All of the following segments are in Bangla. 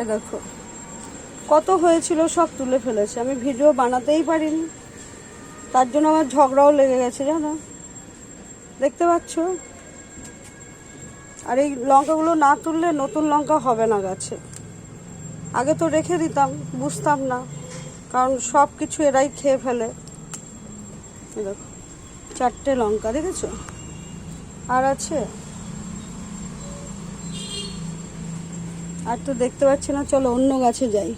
এ দেখো। কত হয়েছিল সব তুলে ফেলেছে। আমি ভিডিও বানাতেই পারিনি। তার জন্য আমার ঝগড়াও লেগে গেছে, জানো? দেখতে পাচ্ছ? আর এই লঙ্কাগুলো না তুললে নতুন লঙ্কা হবে না গাছে। আগে তো রেখে দিতাম, বুঝতাম না। কারণ সব কিছু এরাই খেয়ে ফেলে। দেখো, চারটে লঙ্কা, দেখেছ? আর আছে? আর তো দেখতে পাচ্ছি না, চলো অন্য গাছে যাই।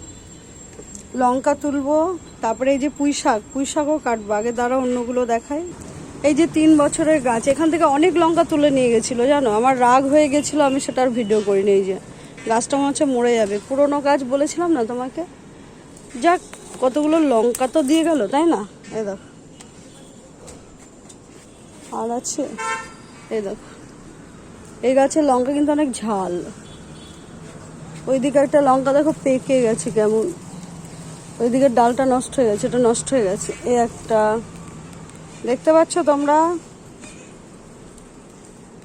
লঙ্কা তুলবো, তারপরে এই যে পুঁই শাক, পুঁই শাকও কাটবো, আগে দ্বারা অন্যগুলো দেখাই। এই যে তিন বছরের গাছ, এখান থেকে অনেক লঙ্কা তুলে নিয়ে গেছিল, জানো? আমার রাগ হয়ে গেছিল, আমি সেটার ভিডিও করিনি, এই যে। গাছটা মনে হচ্ছে মরে যাবে। পুরোনো গাছ বলেছিলাম না তোমাকে? যাক, কতগুলো লঙ্কা তো দিয়ে গেল, তাই না? এ দেখো। আর আছে? এ দেখো। এই গাছের লঙ্কা কিন্তু অনেক ঝাল। ওইদিকে একটা লঙ্কা দেখো পেকে গেছে কেমন। ওইদিকে ডালটা নষ্ট হয়ে গেছে, এটা নষ্ট হয়ে গেছে। এ একটা। দেখতে পাচ্ছ তোমরা?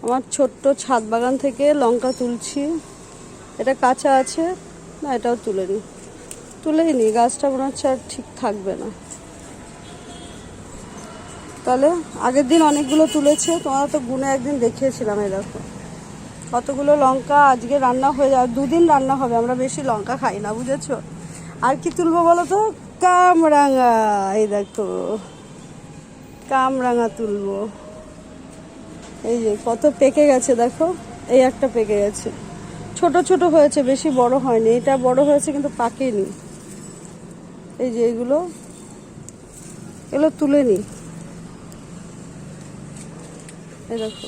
আমার ছোট্ট ছাদ বাগান থেকে লঙ্কা তুলছি। এটা কাঁচা আছে, না, এটাও তুলে নি তুলেই নি গাছটা মনে হচ্ছে আর ঠিক থাকবে না। তাহলে আগের দিন অনেকগুলো তুলেছে তোমরা তো গুনে একদিন দেখিয়েছিলাম দেখো। কতগুলো লঙ্কা আজকে রান্না হয়ে যাবে দুদিন রান্না হবে, আমরা বেশি লঙ্কা খাই না, বুঝেছ? আর কি তুলবো বলো তো? কামরাঙা, এই দেখো। কামরাঙা তুলবো। এই যে, কত পেকে গেছে দেখো, এই একটা পেকে গেছে। ছোট ছোট হয়েছে, বেশি বড় হয়নি, এটা বড় হয়েছে কিন্তু পাকেনি। এই যে এগুলো এগুলো তুলে নি। এই দেখো।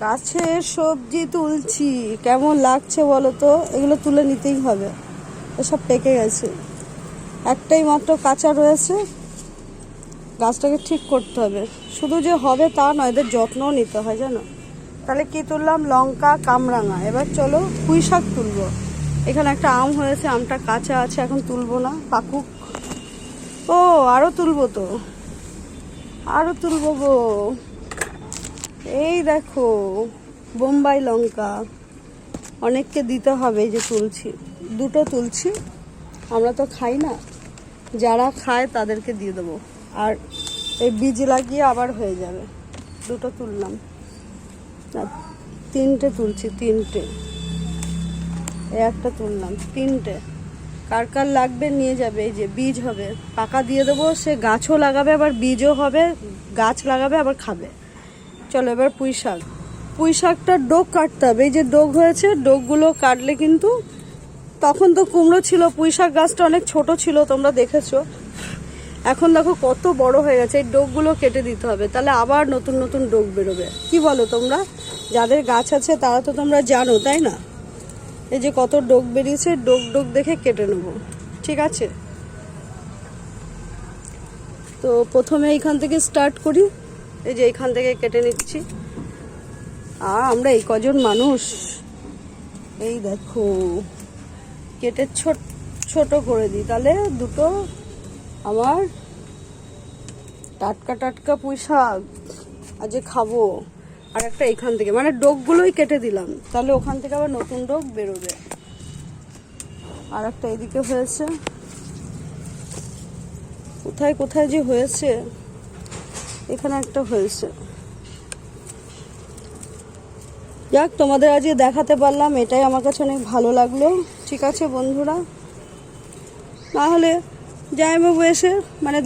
গাছে সবজি তুলছি। কেমন লাগছে বলো তো এগুলো তুলে নিতেই হবে। এসব পেকে গেছে। একটাই মাত্র কাঁচা রয়েছে। গাছটাকে ঠিক করতে হবে। শুধু যে হবে তা নয়, এদের যত্নও নিতে হয়, জানো? তাহলে কি তুললাম? লঙ্কা, কামরাঙা। এবার চলো পুঁই শাক তুলবো। এখানে একটা আম হয়েছে, আমটা কাঁচা আছে, এখন তুলবো না। পাকুক। ও আরও তুলবো তো। আরও তুলবো গো। এই দেখো, বোম্বাই লঙ্কা। অনেককে দিতে হবে যে তুলছি। দুটো তুলছি, আমরা তো খাই না। যারা খায় তাদেরকে দিয়ে দেবো। আর এই বীজ লাগিয়ে আবার হয়ে যাবে। দুটো তুললাম। তিনটে তুলছি, তিনটে। এই একটা তুললাম, তিনটে। কার কার লাগবে নিয়ে যাবে, এই যে বীজ হবে। পাকা দিয়ে দেবো, সে গাছও লাগাবে, আবার বীজও হবে। গাছ লাগাবে, আবার খাবে। চলো এবার পুঁই শাক। পুঁই শাকটার ডোক কাটতে হবে। এই যে ডোক হয়েছে, ডোকগুলো কাটলে কিন্তু তখন তো কুমড়ো ছিল। পুঁই শাক গাছটা অনেক ছোট ছিল, তোমরা দেখেছ। এখন দেখো কত বড় হয়ে গেছে। এই ডোকগুলো কেটে দিতে হবে। তাহলে আবার নতুন নতুন ডোক বেরোবে। কি বলো তোমরা? যাদের গাছ আছে, তারা তো তোমরা জানো, তাই না? এই যে কত ডোক বেরিয়েছে, ডোক ডোক দেখে কেটে নেব। ঠিক আছে? তো প্রথমে এইখান থেকে স্টার্ট করি। এই যে এইখান থেকে কেটে নিচ্ছি। আর আমরা এই কজন মানুষ? এই দেখো, কেটে ছোট ছোট করে দিই। তাহলে দুটো আমার টাটকা টাটকা পুঁই শাক আজ খাব। আর একটা এখান থেকে মানে ডোকগুলোই কেটে দিলাম। তাহলে ওখান থেকে আবার নতুন ডোক বেরোবে। আর একটা এদিকে হয়েছে। কোথায় কোথায় যে হয়েছে? এখানে একটা হয়েছে। যাক, তোমাদের আজকে দেখাতে পারলাম, এটাই আমার কাছে অনেক ভালো লাগল। ঠিক আছে বন্ধুরা, না হলে বাবু এসে মানে